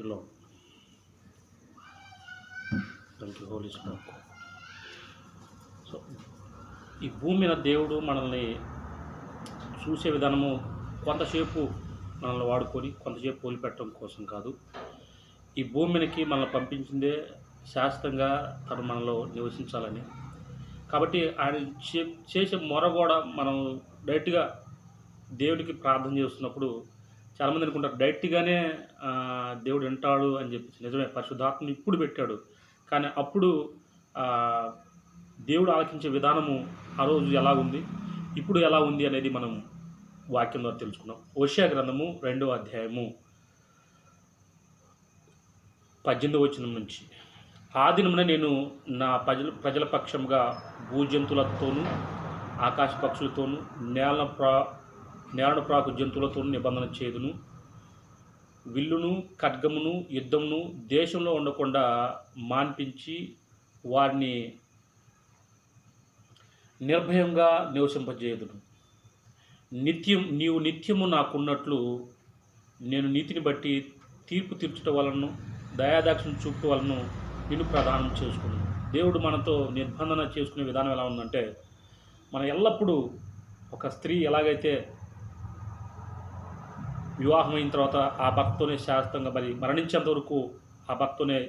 Thank you thank you holy so ఈ భూమి మీద దేవుడు మనల్ని చూసే విధానము కొంతసేపు మనల్ని వాడుకొని కొంతసేపు పోలిపెట్టడం కోసం కాదు. ఈ భూమికి మనల్ని పంపించిందే శాశ్వతంగా తను మనలో నివసించాలని. కాబట్టి ఆయన చే చేసే మొర కూడా మనం డైరెక్ట్గా దేవుడికి ప్రార్థన చేస్తున్నప్పుడు చాలామంది అనుకుంటారు డైరెక్ట్గానే దేవుడు వింటాడు అని చెప్పి నిజమే పరిశుద్ధాత్మని ఇప్పుడు పెట్టాడు. కానీ అప్పుడు దేవుడు ఆలకించే విధానము ఆ రోజు ఎలా ఉంది? ఇప్పుడు ఎలా ఉంది అనేది మనం వాక్యం ద్వారా తెలుసుకున్నాం. ఓషియా గ్రంథము రెండవ అధ్యాయము పద్దెనిమిది వచనం నుంచి. ఆ దినమున నేను నా ప్రజల ప్రజల పక్షంగా భూజంతువులతోనూ ఆకాశ పక్షులతోనూ నేల ప్రా నేలను ప్రాకు నిబంధన చేదును. విల్లును ఖడ్గమును యుద్ధమును దేశంలో ఉండకుండా మాన్పించి వారిని నిర్భయంగా నివసింపజేయదును. నిత్యం నీవు నిత్యము నాకున్నట్లు నేను నీతిని బట్టి తీర్పు తీర్చడం వలన దయాదాక్షిణ చూపుట వలన నిన్ను ప్రదానం చేసుకున్నాను దేవుడు మనతో నిర్బంధన చేసుకునే విధానం ఎలా ఉందంటే మనం ఎల్లప్పుడూ ఒక స్త్రీ ఎలాగైతే వివాహం అయిన తర్వాత ఆ భక్తునే శాశ్వతంగా మరి మరణించేంత వరకు ఆ భక్తునే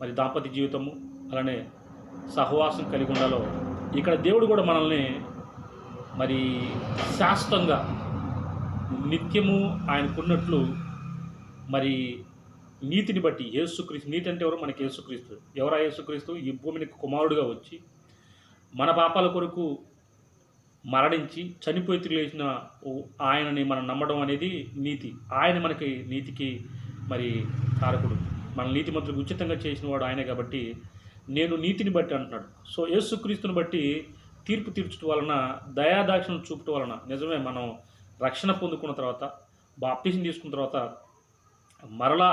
మరి దాంపత్య జీవితము అలానే సహవాసం కలిగి ఉండాలో ఇక్కడ దేవుడు కూడా మనల్ని మరి శాశ్వతంగా నిత్యము ఆయనకున్నట్లు మరి నీతిని బట్టి యేసుక్రీస్తు నీతి అంటే ఎవరు? మనకి యేసుక్రీస్తు. ఎవరా యేసుక్రీస్తు? ఈ భూమిని కుమారుడుగా వచ్చి మన పాపాల కొరకు మరణించి చనిపోయి తిరిగిన ఆయనని మనం నమ్మడం అనేది నీతి. ఆయన మనకి నీతికి మరి కారకుడు. మన నీతి మంత్రులకు ఉచితంగా చేసిన వాడు ఆయనే కాబట్టి నేను నీతిని బట్టి అంటున్నాడు. సో యేసుక్రీస్తుని బట్టి తీర్పు తీర్చడం వలన దయాదాక్షిణ చూపటం వలన నిజమే మనం రక్షణ పొందుకున్న తర్వాత బాప్టిజం తీసుకున్న తర్వాత మరలా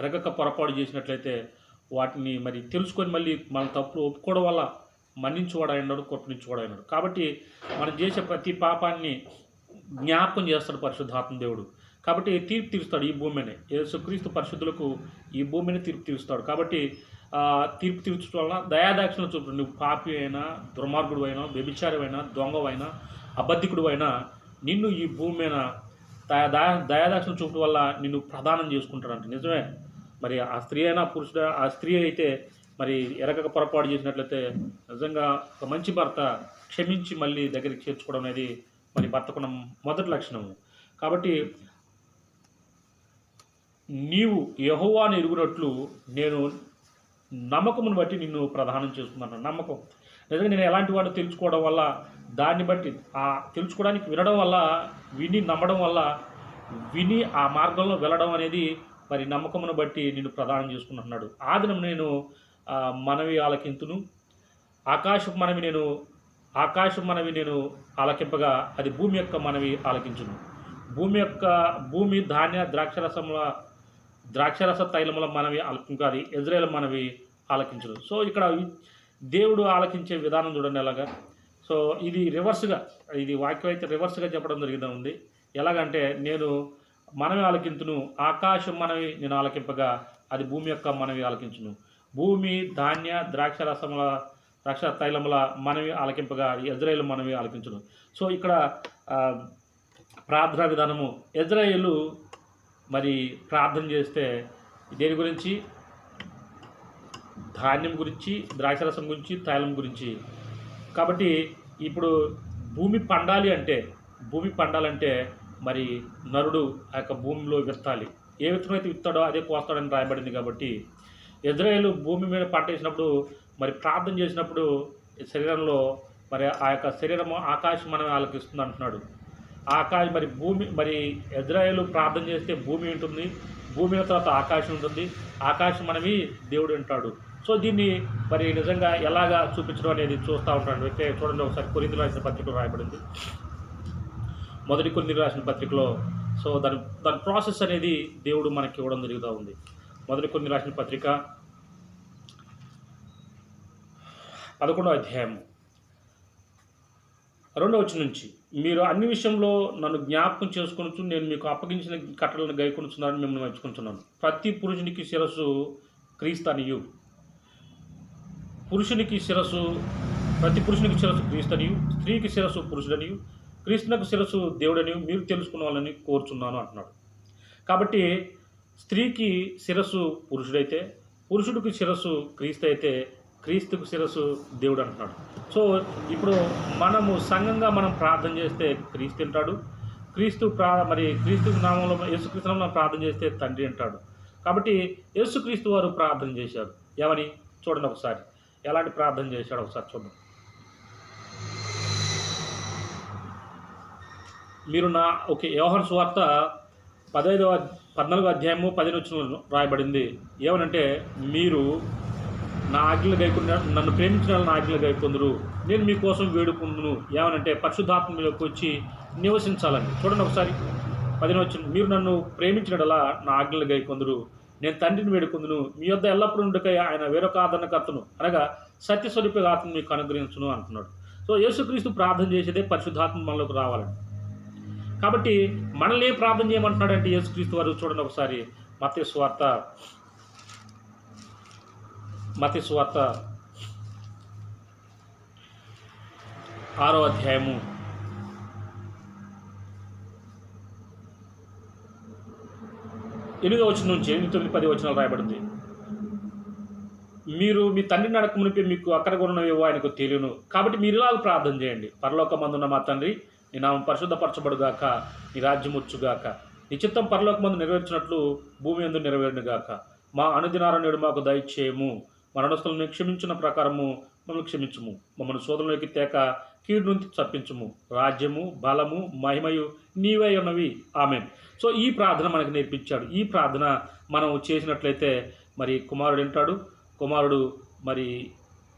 ఎరగక పొరపాటు చేసినట్లయితే వాటిని మరి తెలుసుకొని మళ్ళీ మన తప్పులు ఒప్పుకోవడం వల్ల మన్నించువాడు అయినాడు కొట్టనించువాడు అయినాడు కాబట్టి మనం చేసే ప్రతి పాపాన్ని జ్ఞాపకం చేస్తాడు పరిశుద్ధాత్మ దేవుడు. కాబట్టి తీర్పు తీరుస్తాడు ఈ భూమిని. యేసుక్రీస్తు పరిశుద్ధులకు ఈ భూమిని తీర్పు తీరుస్తాడు. కాబట్టి తీర్పు తీర్చడం వలన దయాదాక్షిణ చూపు నువ్వు పాపి అయినా దుర్మార్గుడు అయినా వ్యభిచారమైనా దొంగవైనా అబద్ధికుడు అయినా నిన్ను ఈ భూమి మీద దయా దయా దయాదాక్షిణ చూపడం వల్ల నిన్ను ప్రదానం చేసుకుంటాడంట. నిజమే. మరి ఆ స్త్రీ అయినా పురుషుడు ఆ స్త్రీ అయితే మరి ఎరగక పొరపాటు చేసినట్లయితే నిజంగా ఒక మంచి భర్త క్షమించి మళ్ళీ దగ్గరికి చేర్చుకోవడం అనేది మరి భర్తకున్న మొదటి లక్షణము కాబట్టి నీవు యహోవాని ఎరుగునట్లు నేను నమ్మకమును బట్టి నిన్ను ప్రధానం చేసుకున్నాను నమ్మకం. నిజంగా నేను ఎలాంటి వాడిని తెలుసుకోవడం వల్ల దాన్ని బట్టి ఆ తెలుసుకోవడానికి వినడం వల్ల విని నమ్మడం వల్ల విని ఆ మార్గంలో వెళ్ళడం అనేది మరి నమ్మకమును బట్టి నిన్ను ప్రదానం చేసుకుంటున్నాడు. ఆ దినం నేను మనవి ఆలకింతును. ఆకాశం మనవి నేను ఆకాశం మనవి నేను ఆలకింపగా అది భూమి యొక్క మనవి ఆలకించును. భూమి యొక్క భూమి ధాన్య ద్రాక్షరసముల ద్రాక్షరస తైలముల మనవి ఆలకింపు అది ఇజ్రాయేల్ మనవి ఆలకించును. సో ఇక్కడ దేవుడు ఆలకించే విధానం చూడండి ఎలాగా. సో ఇది రివర్స్గా ఇది వాక్యం అయితే రివర్స్గా చెప్పడం జరిగిందా ఉంది. ఎలాగంటే నేను మనవి ఆలకింతును ఆకాశం మనవి నేను ఆలకింపగా అది భూమి యొక్క మనవి ఆలకించును. భూమి ధాన్య ద్రాక్ష రసముల ద్రాక్ష తైలముల మనవి ఆలకింపగా ఇజ్రాయేల్ మనవి ఆలకించడం సో ఇక్కడ ప్రార్థన విధానము. ఇజ్రాయేలు మరి ప్రార్థన చేస్తే దేని గురించి? ధాన్యం గురించి ద్రాక్షరసం గురించి తైలం గురించి. కాబట్టి ఇప్పుడు భూమి పండాలి అంటే భూమి పండాలంటే మరి నరుడు ఆ యొక్క భూమిలో విత్తాలి. ఏ విత్తనం అయితే విత్తాడో అదే కోస్తాడని రాయబడింది కాబట్టి ఇజ్రాయేలు భూమి మీద పట్టేసినప్పుడు మరి ప్రార్థన చేసినప్పుడు శరీరంలో మరి ఆ యొక్క శరీరము ఆకాశం మనం ఆలకిస్తుంది అంటున్నాడు. ఆకాశం మరి భూమి మరి ఇజ్రాయేలు ప్రార్థన చేస్తే భూమి ఉంటుంది భూమి తర్వాత ఆకాశం ఉంటుంది ఆకాశం మనవి దేవుడు వింటాడు సో దీన్ని మరి నిజంగా ఎలాగా చూపించడం అనేది చూస్తూ ఉంటాడు అయితే చూడండి ఒకసారి కొన్ని రాసిన పత్రికలో రాయబడింది. మొదటి కొన్ని రాసిన పత్రికలో సో దాని దాని ప్రాసెస్ అనేది దేవుడు మనకి ఇవ్వడం జరుగుతూ ఉంది. మొదటి కొన్ని రాసిన పత్రిక పదకొండో అధ్యాయం రెండవ వచ్చి నుంచి మీరు అన్ని విషయంలో నన్ను జ్ఞాపకం చేసుకుని నేను మీకు అప్పగించిన కట్టలను గైకొనుచున్నారని మిమ్మల్ని మెచ్చుకుంటున్నాను ప్రతి పురుషునికి శిరస్సు క్రీస్తనియు. పురుషునికి శిరస్సు ప్రతి పురుషునికి శిరస్సు క్రీస్తనియు స్త్రీకి శిరస్సు పురుషుడనియు కృష్ణకు శిరస్సు దేవుడని మీరు తెలుసుకున్న కోరుచున్నాను అంటున్నాడు. కాబట్టి స్త్రీకి శిరస్సు పురుషుడైతే పురుషుడికి శిరస్సు క్రీస్తు అయితే క్రీస్తుకు శిరస్సు దేవుడు అంటున్నాడు సో ఇప్పుడు మనము సంఘంగా మనం ప్రార్థన చేస్తే క్రీస్తు తింటాడు క్రీస్తు ప్రా మరి క్రీస్తు నామంలో యేసుక్రీస్తు నామంలో ప్రార్థన చేస్తే తండ్రి అంటాడు. కాబట్టి యేసుక్రీస్తు వారు ప్రార్థన చేశారు. ఏమని చూడండి ఒకసారి. ఎలాంటి ప్రార్థన చేశాడు ఒకసారి చూద్దాం. మీరు నా ఓకే వ్యవహార స్వార్త పదహైదవ పద్నాలుగో అధ్యాయము పదిహేను రాయబడింది. ఏమనంటే మీరు నా ఆజ్ఞలు గైకుండా నన్ను ప్రేమించిన వాళ్ళు నా ఆజ్ఞలు గైకొందరు. నేను మీకోసం వేడుకుందును ఏమనంటే పరిశుద్ధాత్మలోకి వచ్చి నివసించాలని చూడండి ఒకసారి. పదిహేను వచ్చిన మీరు నన్ను ప్రేమించినడలా నా ఆజ్ఞలు గైకొందరు. నేను తండ్రిని వేడుకుందును మీ యొద్ద ఎల్లప్పుడూ ఉండకై ఆయన వేరొక ఆదరణకర్తను. అనగా సత్యస్వరూప ఆత్మ మీకు అనుగ్రహించును అంటున్నాడు. సో యేసుక్రీస్తు ప్రార్థన చేసేదే పరిశుద్ధాత్మ మనలోకి రావాలని కాబట్టి మనల్ని ఏం ప్రార్థన చేయమంటున్నాడంటే యేసుక్రీస్తు వారు? చూడండి ఒకసారి మత్య స్వార్త మత్య స్వార్త ఆరో అధ్యాయము. ఎనిమిదో వచ్చిన నుంచి ఎనిమిది తొమ్మిది పది వచనాలు రాయబడింది. మీరు మీ తండ్రి నడక మునిపే మీకు అక్కడ ఉన్నవి ఆయనకు తెలియను. కాబట్టి మీరు ఇలాగ ప్రార్థన చేయండి. పరలోకమందున్న మా తండ్రి నీ నామం పరిశుద్ధపరచబడుగాక నీ రాజ్యం వచ్చుగాక నీ చిత్తం పరలోకమందు నెరవేర్చినట్లు భూమి ఎందు నెరవేరునుగాక. మా అనుదినార నేడు మాకు దయచేయము. మరణస్థులను క్షమించిన ప్రకారము మమ్మల్ని క్షమించుము. మమ్మల్ని శోధనలోకి తేక కీడు నుంచి తప్పించము. రాజ్యము బలము మహిమయు నీవై ఉన్నవి. ఆమె సో ఈ ప్రార్థన మనకు నేర్పించాడు. ఈ ప్రార్థన మనం చేసినట్లయితే మరి కుమారుడు వింటాడు. కుమారుడు మరి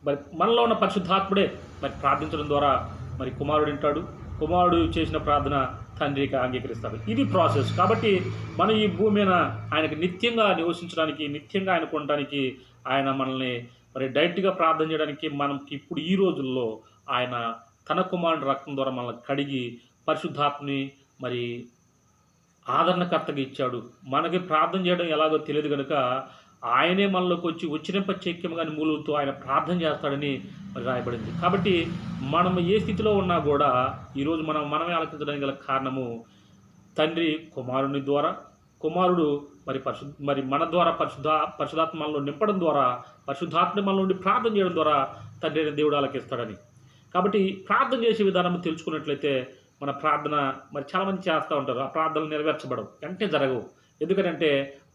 మరి మనలో ఉన్న పరిశుద్ధాత్ముడే మరి ప్రార్థించడం ద్వారా మరి కుమారుడు వింటాడు. కుమారుడు చేసిన ప్రార్థన తండ్రికి అంగీకరిస్తాడు. ఇది ప్రాసెస్ కాబట్టి మనం ఈ భూమి మీద ఆయనకు నిత్యంగా నివసించడానికి నిత్యంగా ఆయన కొనడానికి ఆయన మనల్ని మరి డైరెక్ట్గా ప్రార్థన చేయడానికి మనకి ఇప్పుడు ఈ రోజుల్లో ఆయన తన కుమారుడు రక్తం ద్వారా మనల్ని కడిగి పరిశుద్ధాత్మని మరి ఆదరణకర్తగా ఇచ్చాడు. మనకి ప్రార్థన చేయడం ఎలాగో తెలియదు కనుక ఆయనే మనలోకి వచ్చి వచ్చినంప చెక్యం కానీ మూలుగుతూ ఆయన ప్రార్థన చేస్తాడని మరి రాయబడింది. కాబట్టి మనం ఏ స్థితిలో ఉన్నా కూడా ఈరోజు మనం మనమే ఆలోచించడానికి గల కారణము తండ్రి కుమారుని ద్వారా కుమారుడు మరి పరిశు మరి మన ద్వారా పరిశుద్ధ పరిశుధాత్మ నింపడం ద్వారా పరిశుద్ధాత్మ మన నుండి ప్రార్థన చేయడం ద్వారా తండ్రి అయిన దేవుడు ఆలకిస్తాడని. కాబట్టి ప్రార్థన చేసే విధానం తెలుసుకున్నట్లయితే మన ప్రార్థన మరి చాలామంది చేస్తూ ఉంటారు. ఆ ప్రార్థనలు నెరవేర్చబడవు. వెంటనే జరగవు. ఎందుకంటే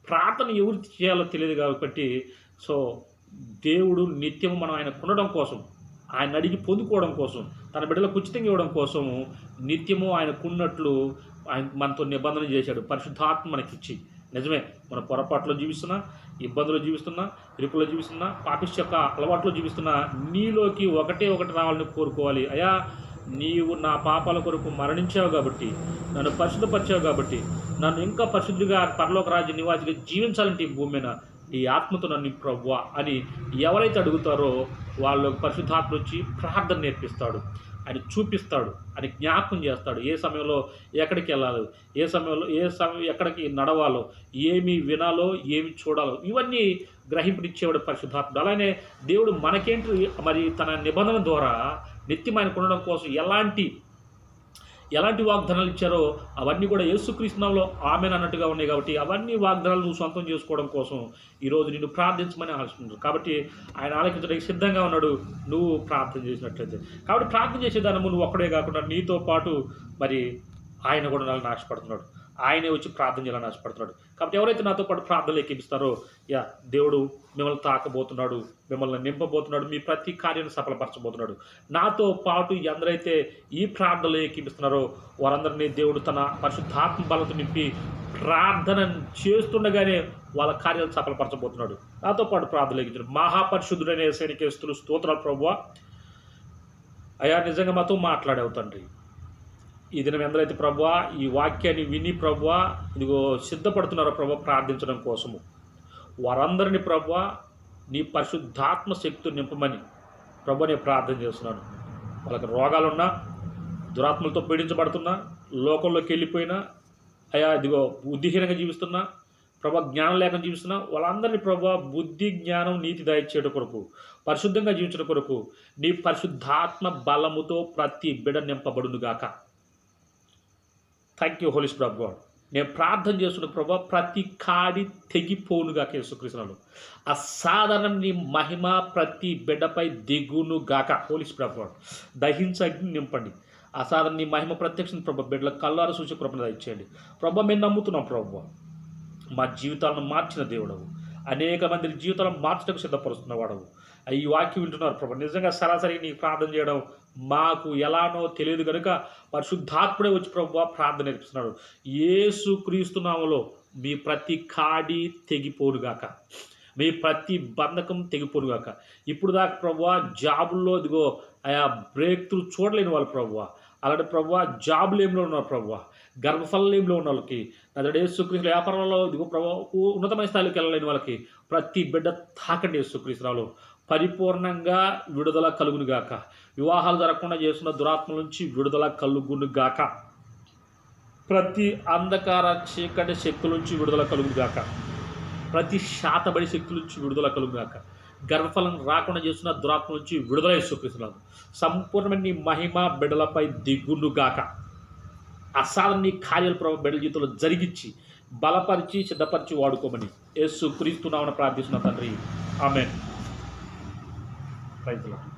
ప్రార్థన ఎవరు చేయాలో తెలియదు కాబట్టి సో దేవుడు నిత్యం మనం ఆయన కొనడం కోసం ఆయన అడిగి పొందుకోవడం కోసం తన బిడ్డలకు ఉచితంగా ఇవ్వడం కోసము నిత్యము ఆయనకున్నట్లు ఆయన మనతో నిబంధన చేశాడు. పరిశుద్ధాత్మ మనకిచ్చి. నిజమే మన పొరపాట్లో జీవిస్తున్నా ఇబ్బందులు జీవిస్తున్నా ఇరుకులో జీవిస్తున్నా పాపిష్ యొక్క అలవాట్లో జీవిస్తున్నా నీలోకి ఒకటే ఒకటి రావాలని కోరుకోవాలి. అయా నీవు నా పాపాల కొరకు మరణించావు కాబట్టి నన్ను పరిశుద్ధపరిచావు కాబట్టి నన్ను ఇంకా పరిశుద్ధిగా పరలోక రాజ్య నివాసిగా జీవించాలంటే ఈ భూమి మీద ఈ ఆత్మతో నన్ను ప్రవ్వా అని ఎవరైతే అడుగుతారో వాళ్ళు పరిశుద్ధాత్మ వచ్చి ప్రార్థన నేర్పిస్తాడు. అని చూపిస్తాడు. అని జ్ఞాపకం చేస్తాడు. ఏ సమయంలో ఎక్కడికి వెళ్ళాలో ఏ సమయంలో ఏ సమయం ఎక్కడికి నడవాలో ఏమి వినాలో ఏమి చూడాలో ఇవన్నీ గ్రహింపునిచ్చేవాడు పరిశుద్ధాత్ముడు. అలానే దేవుడు మనకేంటి మరి తన నిబంధన ద్వారా నిత్యమైన కొనడం కోసం ఎలాంటి ఎలాంటి వాగ్దానాలు ఇచ్చారో అవన్నీ కూడా యేసుకృష్ణంలో ఆమెను అన్నట్టుగా ఉన్నాయి కాబట్టి అవన్నీ వాగ్దానాలు నువ్వు సొంతం చేసుకోవడం కోసం ఈరోజు నిన్ను ప్రార్థించమని ఆలోచిస్తున్నారు కాబట్టి ఆయన ఆలోచించడానికి సిద్ధంగా ఉన్నాడు. నువ్వు ప్రార్థన చేసినట్లయితే. కాబట్టి ప్రార్థన చేసేదానము నువ్వు ఒక్కడే కాకుండా నీతో పాటు మరి ఆయన కూడా నాలుగు నాశపడుతున్నాడు. ఆయనే వచ్చి ప్రార్థన చేయాలని ఆశపడుతున్నాడు. కాబట్టి ఎవరైతే నాతో పాటు ప్రార్థనలు ఎక్కిపిస్తారో యా దేవుడు మిమ్మల్ని తాకబోతున్నాడు మిమ్మల్ని నింపబోతున్నాడు మీ ప్రతి కార్యాన్ని సఫలపరచబోతున్నాడు. నాతో పాటు ఎందరైతే ఈ ప్రార్థనలు ఎక్కిపిస్తున్నారో వారందరినీ దేవుడు తన పరిశుద్ధాత్మ బలతో నింపి ప్రార్థన చేస్తుండగానే వాళ్ళ కార్యాలు సఫలపరచబోతున్నాడు. నాతో పాటు ప్రార్థనలు ఎక్కించాడు. మహాపరిశుద్ధుడైన సైనికేస్తులు స్తోత్రాలు ప్రభువ. అయా నిజంగా మాతో మాట్లాడేవు తండ్రి. ఈ దినం ఎందరైతే ప్రభా ఈ వాక్యాన్ని విని ప్రభా ఇదిగో సిద్ధపడుతున్నారో ప్రభా ప్రార్థించడం కోసము. వారందరినీ ప్రభా నీ పరిశుద్ధాత్మ శక్తి నింపమని ప్రభు నేను ప్రార్థన చేస్తున్నాను. వాళ్ళకి రోగాలున్నా దురాత్మలతో పీడించబడుతున్నా లోకంలోకి వెళ్ళిపోయినా అయా ఇదిగో బుద్ధిహీనంగా జీవిస్తున్నా ప్రభా జ్ఞానం లేకుండా జీవిస్తున్నా వాళ్ళందరినీ ప్రభా బుద్ధి జ్ఞానం నీతి దయచేయడం కొరకు పరిశుద్ధంగా జీవించడం కొరకు నీ పరిశుద్ధాత్మ బలముతో ప్రతి బిడ నింపబడును గాక థ్యాంక్ యూ హోలీస్ ప్రభు గాడ్ నేను ప్రార్థన చేస్తున్న ప్రభా ప్రతి కాడి తెగిపోనుగాక యేసుకృష్ణులు అసాధారణ నీ మహిమ ప్రతి బిడ్డపై దిగును గాక హోలీస్ ప్రభు గాడ్ నింపండి. అసాధారణ నీ మహిమ ప్రత్యక్షం ప్రభు బిడ్డల కల్లారు సూచి కృపణ ఇచ్చేయండి ప్రభు మేము నమ్ముతున్నాం ప్రభు మా జీవితాలను మార్చిన దేవుడవు. అనేక మంది జీవితాలను మార్చడానికి సిద్ధపరుస్తున్న వాడవు. ఈ వాక్యం వింటున్నారు ప్రభు నిజంగా సరాసరి నీ ప్రార్థన చేయడం మాకు ఎలానో తెలియదు కనుక పరిశుద్ధాత్ముడే వచ్చి ప్రభు ప్రార్థన నేర్పిస్తున్నాడు. ఏసు క్రీస్తునామలో మీ ప్రతి కాడి తెగిపోడుగాక మీ ప్రతి బంధకం తెగిపోడుగాక ఇప్పుడు దాకా ప్రభు జాబుల్లో ఇదిగో ఆయా బ్రేక్ త్రూ చూడలేని వాళ్ళు ప్రభు అలాంటి ప్రభు జాబులేంలో ఉన్నారు ప్రభు గర్భఫలంలో ఉన్న వాళ్ళకి. అతడు యేసుక్రీస్తు వ్యాపారంలో ఇదిగో ప్రభు ఉన్నతమైన స్థాయిలోకి వెళ్ళలేని వాళ్ళకి ప్రతి బిడ్డ తాకండి యేసుక్రీస్తురాలు పరిపూర్ణంగా విడుదల కలుగును గాక వివాహాలు జరగకుండా చేస్తున్న దురాత్మ నుంచి విడుదల కలుగును గాక ప్రతి అంధకార చీకటి శక్తుల నుంచి విడుదల కలుగును గాక ప్రతి శాతబడి శక్తుల నుంచి విడుదల కలుగుగాక గర్భఫలం రాకుండా చేస్తున్న దురాత్మ నుంచి విడుదల యేసుక్రీస్తున్నారు సంపూర్ణమైన నీ మహిమ బిడలపై దిగునుగాక. అసాధారణ నీ కార్యాలు ప్రభావ బిడ్డల జీవితంలో జరిగించి బలపరిచి సిద్ధపరిచి వాడుకోమని యేసు క్రీస్తున్నామని ప్రార్థిస్తున్న తండ్రి. ఆమె రైతులకు